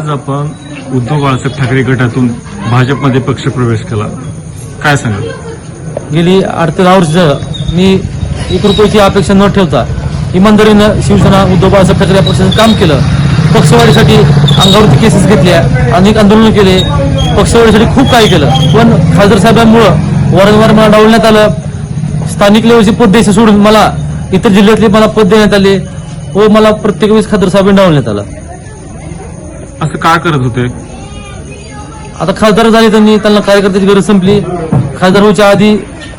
आज आपण उद्धव बाळासाहेब ठाकरे गटातून भाजपमध्ये पक्ष प्रवेश केला. काय सांगा गेली आठ दहा वर्ष मी एक रुपयाची अपेक्षा न ठेवता इमानदारीनं शिवसेना उद्धव बाळासाहेब ठाकरे या पक्षाचं काम केलं. पक्षवाढीसाठी अंगावरती केसेस घेतल्या अनेक आंदोलन केले. पक्षवाढीसाठी खूप काही केलं. पण खासदार साहेबांमुळं वारंवार मला डावलण्यात आलं. स्थानिक लेवलचे पद द्यायचे सोडून मला इतर जिल्ह्यातले मला पद देण्यात आले व मला प्रत्येक वेळेस खासदार साहेबांनी डावलण्यात आलं. असं का करत होते? आता खासदार झाले त्यांनी त्यांना कार्यकर्त्याची गरज संपली. खासदार व्हायच्या आधी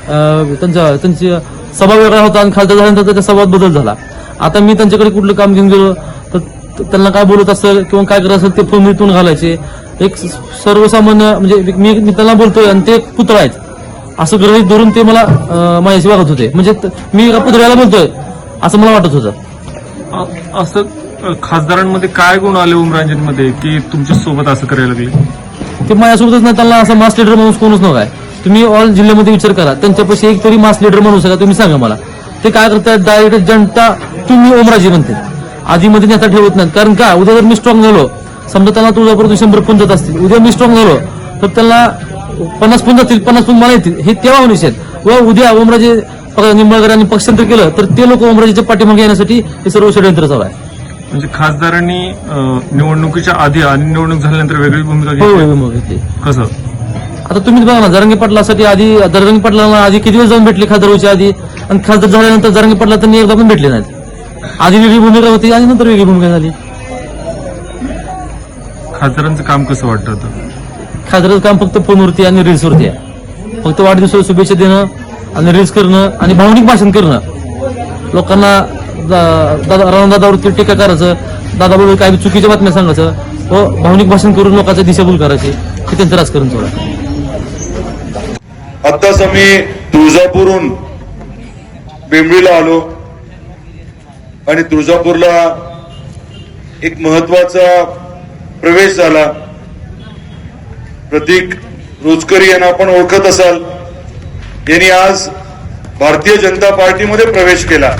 अं, त्यांचा त्यांची सभा वेगळा होता आणि खासदार झाल्यानंतर त्याच्या सभात बदल झाला. आता मी त्यांच्याकडे कुठलं काम घेऊन गेलो तर त- त्यांना काय बोलत असेल किंवा काय करत असेल ते फोन मिटून घालायचे. एक स- सर्वसामान्य म्हणजे मी मी त्यांना बोलतोय आणि ते एक पुतळा आहेत. असं गृहित धरून ते मला अं, माझ्याशी वागत होते. म्हणजे त- मी एका पुतळ्याला बोलतोय असं मला वाटत होतं. अ- असं खासदारांमध्ये काय गुण आले उमरांजनमध्ये की तुमच्यासोबत असं करायला लागले? ते माझ्यासोबतच नाही त्यांना असं मास लिडर माणूस कोणच नव्हता. तुम्ही ऑल जिल्ह्यामध्ये विचार करा. त्यांच्यापाशी एक तरी मास लिडर माणूस आहे का? तुम्ही सांगा मला. ते काय करतात? डायरेक्ट जनता तुम्ही ओमराजी म्हणते. आधीमध्ये नेता ठेवत नाहीत. कारण का? उद्या जर मी स्ट्रॉंग झालो समजा त्यांना तुझ्यापर्यंत शंभर पण असतील. उद्या मी स्ट्रॉंग झालो तर त्यांना पन्नास पण जातील पन्नास पण मला येतील. हे तेव्हा निषेध व उद्या ओमराजे निंबाळकरांनी पक्षांतर केलं तर ते लोक ओमराजेच्या पाठीमागे येण्यासाठी हे सर्व षडयंत्र चालू आहे. म्हणजे खासदारांनी निवडणुकीच्या आधी आणि निवडणूक झाल्यानंतर वेगळी भूमिका घेतली. कसं? आता तुम्हीच बघा ना जरांगी पाटलासाठी आधी जरांगी पाटलांना आधी किती वेळ जाऊन भेटले खासदार व्हायच्या आधी? आणि खासदार झाल्यानंतर जरांगी पाटला त्यांनी एकदा पण भेटले नाहीत. आधी वेगळी भूमिका होती आणि नंतर वेगळी भूमिका झाली. खासदारांचं काम कसं वाटतं आता? खासदाराचं काम फक्त फोनवरती आणि रील्सवरती आहे. फक्त वाढदिवसाला शुभेच्छा देणं आणि रील्स करणं आणि भावनिक भाषण करणं. लोकांना दादा रावणदादावरती टीका करायचं. दादाबरोबर काही चुकीच्या बातम्या सांगायचं? व भावनिक भाषण करून लोकांचा दिशाभूल करायची. हे त्यांचं राजकारण सोडा. आत्ताच आम्ही तुळजापूरहून बेंबळीला आलो. आणि तुळजापूरला एक महत्त्वाचा प्रवेश झाला. प्रतीक रोजकरी यांना आपण ओळखत असाल. यांनी आज भारतीय जनता पार्टीमध्ये प्रवेश केला.